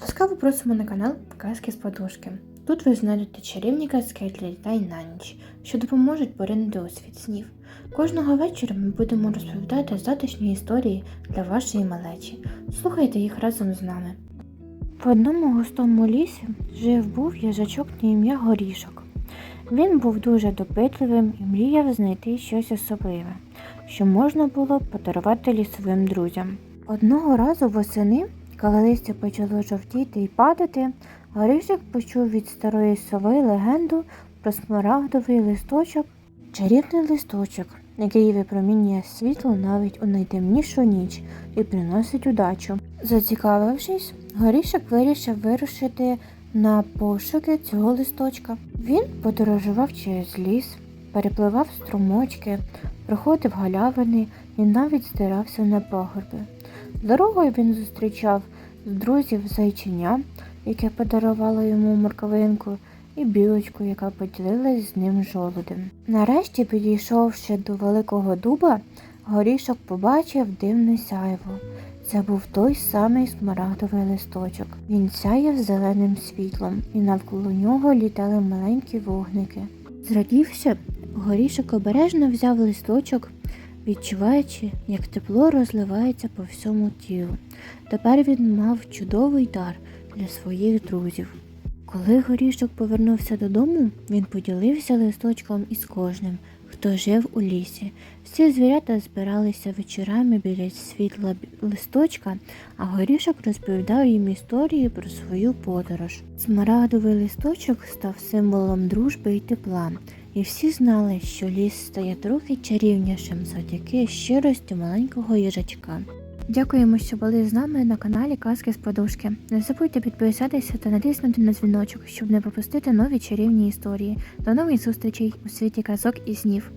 Ласкаво просимо на канал Казки з подушки. Тут ви знайдете чарівні казки для дітей на ніч, що допоможуть поринути у світ снів. Кожного вечора ми будемо розповідати затишні історії для вашої малечі. Слухайте їх разом з нами. В одному густому лісі жив був їжачок на ім'я Горішок. Він був дуже допитливим і мріяв знайти щось особливе, що можна було подарувати лісовим друзям. Одного разу восени, коли листя почало жовтіти і падати, Горішок почув від старої сови легенду про смарагдовий листочок, чарівний листочок, який випромінює світло навіть у найтемнішу ніч і приносить удачу. Зацікавившись, Горішок вирішив вирушити на пошуки цього листочка. Він подорожував через ліс, перепливав струмочки, проходив галявини і навіть здирався на пагорби. Дорогою він зустрічав друзів зайчиня, яке подарувало йому морковинку, і білочку, яка поділилась з ним жолудем. Нарешті, підійшовши до великого дуба, горішок побачив дивне сяйво. Це був той самий смарагдовий листочок. Він сяяв зеленим світлом, і навколо нього літали маленькі вогники. Зрадівши, горішок обережно взяв листочок, відчуваючи, як тепло розливається по всьому тілу. Тепер він мав чудовий дар для своїх друзів. Коли горішок повернувся додому, він поділився листочком із кожним, хто жив у лісі. Всі звірята збиралися вечорами біля світла листочка, а горішок розповідав їм історії про свою подорож. Смарагдовий листочок став символом дружби і тепла, і всі знали, що ліс стає трохи чарівнішим завдяки щирості маленького їжачка. Дякуємо, що були з нами на каналі Казки з подушки. Не забудьте підписатися та натиснути на дзвіночок, щоб не пропустити нові чарівні історії. До нових зустрічей у світі казок і снів.